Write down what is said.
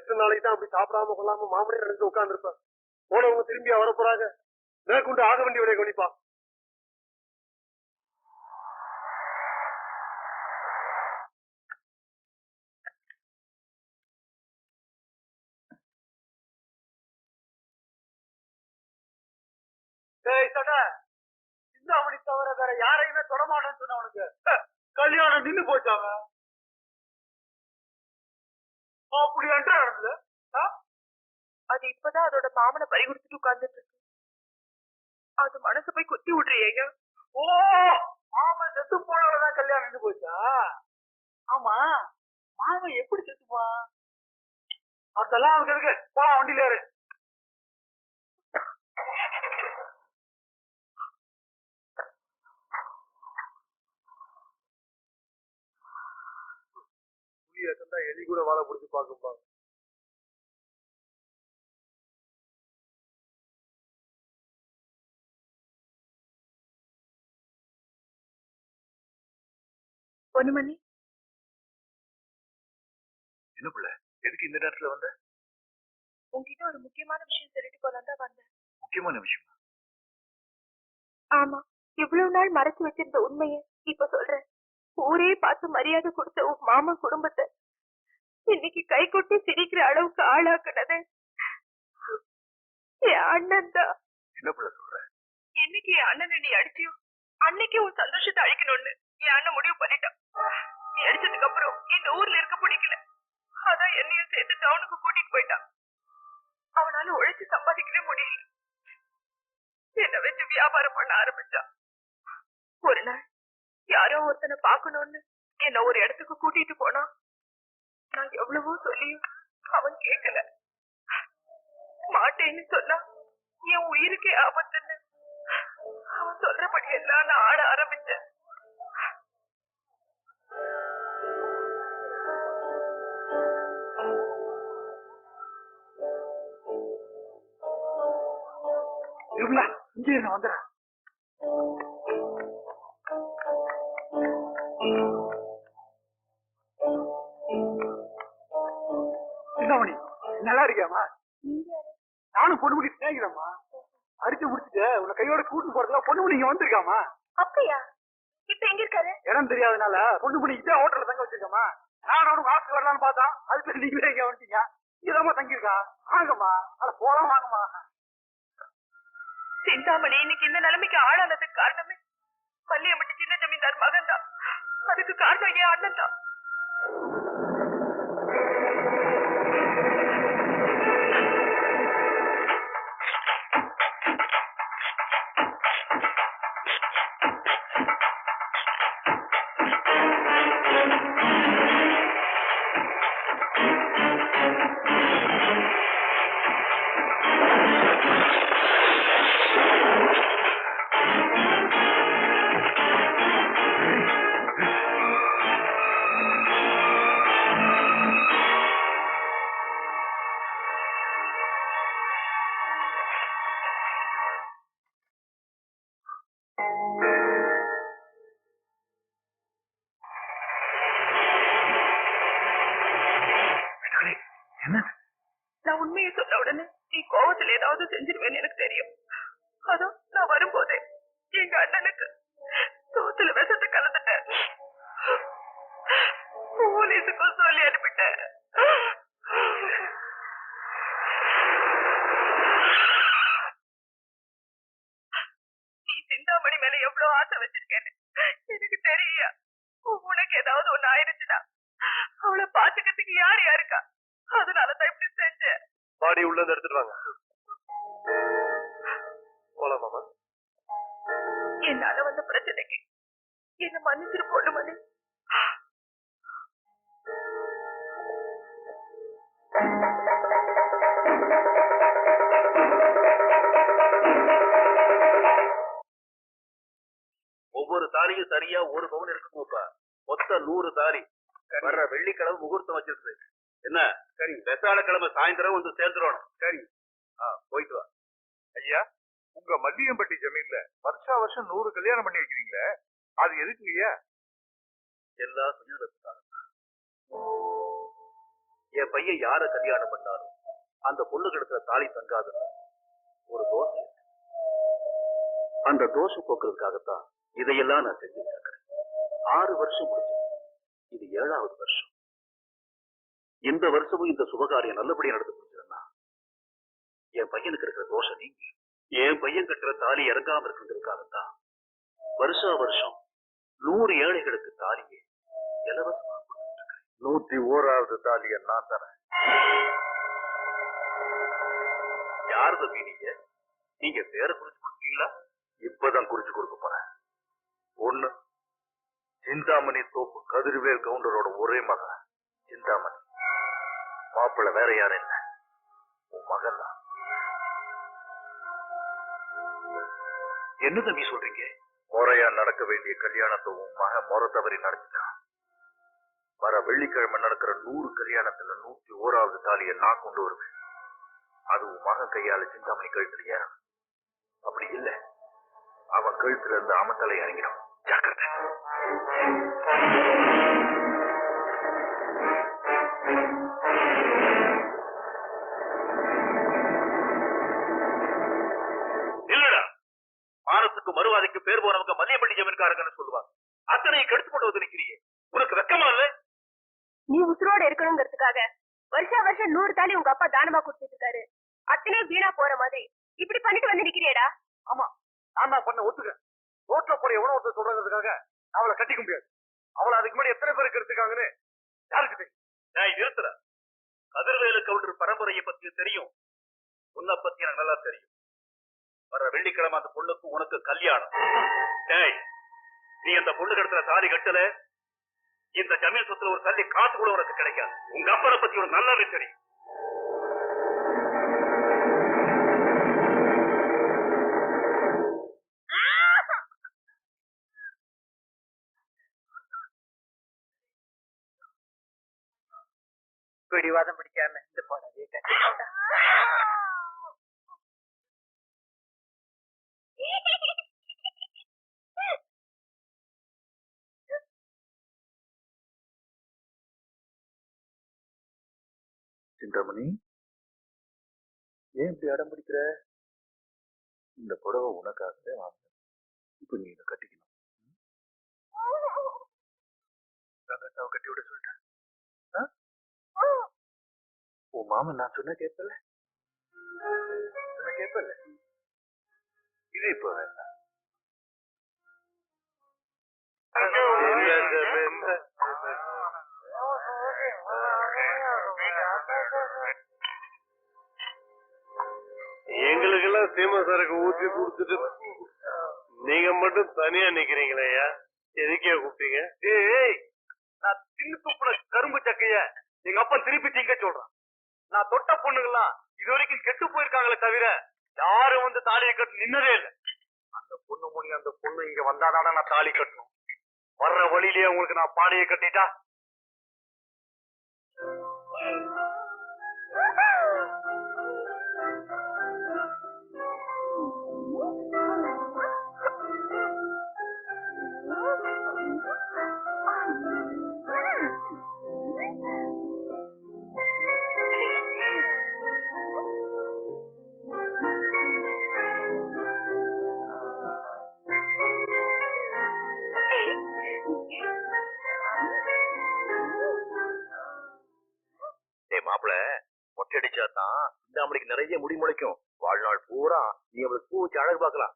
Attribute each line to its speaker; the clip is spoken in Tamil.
Speaker 1: எத்தனை நாளைக்கு தான் அப்படி சாப்பிடாம கொள்ளாம மாமனே நினைச்சு உட்கார்ந்து இருப்பேன் போனவங்க திரும்பி வர போறாங்க. மேற்கொண்டு ஆக வேண்டியவரை கவனிப்பா.
Speaker 2: டேய் சட தவிர வேற யாரையுமே தொடமாட்டேன்னு சொன்ன உனக்கு கல்யாணம் நின்னு போச்சாவன் அப்படி என்ன ஆ?
Speaker 3: அது இப்பதான் அதோட மாமனை பறி கொடுத்துட்டு உட்கார்ந்துட்டு இருக்கு. அது மனசு போய் குத்தி விடுறியேங்க
Speaker 2: ஓ மாமன் செத்து போனவளதான் கல்யாணம் நின்னு போச்சா? ஆமா. மாமன் எப்படி செத்துப்பான்? அதெல்லாம் அவங்க இருக்கு போலாம் வண்டியில ஏறு.
Speaker 1: புளிய கண்டா எலி கூட வாழை பிடிச்சி பார்க்கும்பா.
Speaker 3: பொண்ணுமணி
Speaker 1: என்ன பிள்ளை? எதுக்கு இந்த நேரத்துல வந்த?
Speaker 3: உன்கிட்ட ஒரு முக்கியமான விஷயம் சொல்லிட்டு போலாம் தான் வந்தேன்.
Speaker 1: முக்கியமான விஷயம்?
Speaker 3: ஆமா. இவ்வளவு நாள் மறைச்சு வச்சிருந்த உண்மைய இப்ப சொல்றேன். ஊரே பார்த்து மரியாதை கொடுத்த உன் மாமா குடும்பத்தை இன்னைக்கு கை கொட்டி சிரிக்கிற அளவுக்கு ஆளாக்குனது. என் அண்ணன் தான்
Speaker 1: என்ன சொல்ற?
Speaker 3: என்னைக்கு என் அண்ணனை நீ அடிச்சியோ? அன்னைக்கு உன் சந்தோஷத்தை அழிக்கணும்னு என் அண்ணன் முடிவு பண்ணிட்டான். நீ அடிச்சதுக்கு அப்புறம் இந்த ஊர்ல இருக்க பிடிக்கல. அதான் என்னையும் சேர்த்து டவுனுக்கு கூட்டிட்டு போயிட்டான். அவனால உழைச்சு சம்பாதிக்கவே முடியல. என்னை வச்சு வியாபாரம் பண்ண ஆரம்பிச்சான். ஒரு நாள் யாரோ ஒருத்தனை பார்க்கணும்னு என்ன ஒரு இடத்துக்கு கூட்டிட்டு போனா நான் எவ்வளவோ சொல்லியும் அவன் கேட்கல மாட்டேன்னு சொன்னா என் உயிருக்கே ஆபத்துன்னு அவன் சொல்றபடி எல்லாம் நான் ஆட ஆரம்பிச்சேன்.
Speaker 2: இருங்களா இங்கே நான் வந்துடுறேன். நானும் பொண்ணுமணி சிநேகிதம்மா. அடிச்சு முடிச்சுட்டு உன்னை கையோட கூட்டு போறதுல பொண்ணுமணி இங்க வந்திருக்காமா
Speaker 3: அப்படியா? இப்ப எங்க இருக்காரு?
Speaker 2: இடம் தெரியாதனால பொண்ணுமணி இதே ஹோட்டல்ல தங்க வச்சிருக்கமா நான் அவனுக்கு ஹாஸ்டல் வரலாம்னு பார்த்தா அதுக்கு நீங்களே இங்க வந்துட்டீங்க. இதாம்மா தங்கியிருக்கா. வாங்கம்மா. அட போலாம் வாங்கம்மா.
Speaker 3: சிந்தாமணி இன்னைக்கு இந்த நிலைமைக்கு ஆளானதுக்கு காரணமே? மல்லியம்மட்டி சின்ன ஜமீன்தார் மகன் தான் அதுக்கு காரணம் என் அண்ணன் தான்
Speaker 1: என்ன?
Speaker 3: நான் உண்மையை சொன்ன உடனே நீ கோவத்துல ஏதாவது செஞ்சிருவேன்னு எனக்கு தெரியும். அதான் நான் வரும்போதே எங்க அண்ணனுக்கு சோத்துல விஷத்தை கலந்துட்டேன். போலீஸுக்கும் சொல்லி அனுப்பிட்டேன் நீ சிந்தாமணி மேல எவ்வளவு ஆசை வச்சிருக்கேன்னு எனக்கு தெரியா உனக்கு ஏதாவது ஒண்ணு ஆயிருச்சுன்னா அவளை பாத்துக்கிறதுக்கு யார் யாருக்கா அதனாலதான் இப்படி செஞ்சேன்
Speaker 1: உள்ள இருந்து எடுத்துட்டு வாங்க போலாம் மாமா.
Speaker 3: என்னால வந்த பிரச்சனைக்கு என்ன மன்னிச்சிரு போடு மணி
Speaker 1: ஒவ்வொரு தாலியும் சரியா ஒரு பவுன் இருக்குங்கப்பா மொத்தம் நூறு தாலி வர்ற வெள்ளிக்கிழமை முகூர்த்தம் வச்சிருக்கு. என்ன? சரி வெசாலக்கிழமை சாயந்தரம் வந்து சேர்ந்துடணும் சரி. ஆ போயிட்டு வா.
Speaker 4: ஐயா உங்க மல்லியம்பட்டி ஜமீன்ல வருஷா வருஷம் நூறு கல்யாணம் பண்ணி வைக்கிறீங்களே? அது எதுக்கு ஐயா?
Speaker 1: எல்லா சுஜிதத்துக்காக என் பையன் யார கல்யாணம் பண்ணாலும் அந்த பொண்ணு கிடக்கிற தாலி தங்காது ஒரு தோசை அந்த தோசை போக்குறதுக்காகத்தான் இதையெல்லாம் நான் செஞ்சுட்டு இருக்கிறேன். ஆறு வருஷம் முடிஞ்சது. இது ஏழாவது வருஷம். இந்த வருஷமும் இந்த சுபகாரியம் நல்லபடியா நடந்து முடிஞ்சதுன்னா என் பையனுக்கு இருக்கிற தோஷம் நீங்கி என் பையன் கட்டுற தாலி இறங்காம இருக்கிறதுக்காகத்தான் வருஷா வருஷம் நூறு ஏழைகளுக்கு தாலியை இலவசமா.
Speaker 4: நூத்தி ஓராவது தாலிய நான் தரேன்.
Speaker 1: யார் தம்பி நீங்க நீங்க பேரை குறிச்சு கொடுத்தீங்களா
Speaker 4: இப்பதான் குறிச்சு கொடுக்க போறேன். ஒண்ணு சிந்தாமணி தோப்பு கதிர்வேல் கவுண்டரோட ஒரே மகன் சிந்தாமணி. மாப்பிள்ளை வேற யாரும் இல்ல உன் மகன் தான்
Speaker 1: என்ன தம்பி சொல்றீங்க?
Speaker 4: முறையா நடக்க வேண்டிய கல்யாணத்தை உன் மகன் முறை தவறி நடத்திட்டான். வர வெள்ளிக்கிழமை நடக்கிற நூறு கல்யாணத்துல நூத்தி ஓராவது தாலியை நான் கொண்டு வருவேன். அது உன் மகன் கையால சிந்தாமணி கழுத்துல ஏறும் அப்படி இல்ல. அவன் கழுத்துல இருந்து அமத்தலை இறங்கிடும். ஜாக்கிரதை.
Speaker 1: மானத்துக்கு மறுவாதைக்கு பேர் போனவங்க மல்லியப்பட்டி ஜமீன்காரங்கன்னு சொல்லுவாங்க. அத்தனை கெடுத்து கொண்டு வந்து நிக்கிறியே உனக்கு வெக்கமா இல்ல?
Speaker 3: நீ உசுரோட இருக்கணுங்கிறதுக்காக வருஷா வருஷம் நூறு தாலி உங்க அப்பா தானமா கொடுத்துட்டு இருக்காரு. அத்தனை வீணா போற மாதிரி. இப்படி பண்ணிட்டு வந்து நிக்கிறியேடா.
Speaker 2: ஆமா. நான் தான் பண்ண ஒத்துக்க. ரோட்ல போற எவனோ ஒருத்தர் சொல்றதுக்காக அவளை கட்டிக்க முடியாது. அவளை அதுக்கு முன்னாடி எத்தனை பேருக்கு எடுத்துக்காங்கன்னு யாருக்கு தெரியும்
Speaker 1: நான் நிறுத்துற கதிர்வேலு கவுண்டர் பரம்பரையை பத்தி தெரியும். உன்னை பத்தி எனக்கு நல்லா தெரியும். வர வெள்ளிக்கிழமை அந்த பொண்ணுக்கு உனக்கு கல்யாணம். டேய் நீ அந்த பொண்ணு கிடத்துல தாலி கட்டல? இந்த ஜமீன் சொத்துல ஒரு தள்ளி காசு கூட உனக்கு கிடைக்காது. உங்க அப்பனை பத்தி ஒரு நல்லாவே தெரியும்.
Speaker 2: பிடிவாதம் பிடிக்காம இந்த போனதே
Speaker 4: சிந்தாமணி ஏன் இப்படி அடம் பிடிக்கிற? இந்த புடவை உனக்காகவே வாங்கினேன். இப்ப நீ இதை கட்டிக்கணும். ரங்கத்தாவை கட்டி விட சொல்லிட்டேன். உன் மாமன் நான் சொன்ன கேட்பல சொன்ன கேட்பல இது இப்ப வேண்டாம்.
Speaker 5: எங்களுக்கெல்லாம் சீம சரக்கு ஊத்தி கொடுத்துட்டு நீங்க மட்டும் தனியா நிக்கிறீங்களேயா எதுக்கே கூப்பிட்டீங்க?
Speaker 2: ஏய் நான் தின்னு துப்புன கரும்பு சக்கைய எங்க அப்பா திருப்பி திங்க சொல்றான். நான் தொட்ட பொண்ணுங்கெல்லாம் இது வரைக்கும் கெட்டு போயிருக்காங்களே தவிர யாரும் வந்து தாலியை கட்டு நின்னதே இல்லை. அந்த பொண்ணு முனி அந்த பொண்ணு இங்க வந்தாதான நான் தாலி கட்டணும். வர்ற வழியிலேயே உங்களுக்கு நான் பாடையை கட்டிட்டா?
Speaker 4: மாப்பிள மொட்டை அடிச்சாதான் தான் நிறைய முடி முளைக்கும். வாழ்நாள் பூரா நீ அவளுக்கு பூ வச்சு அழகு பார்க்கலாம்.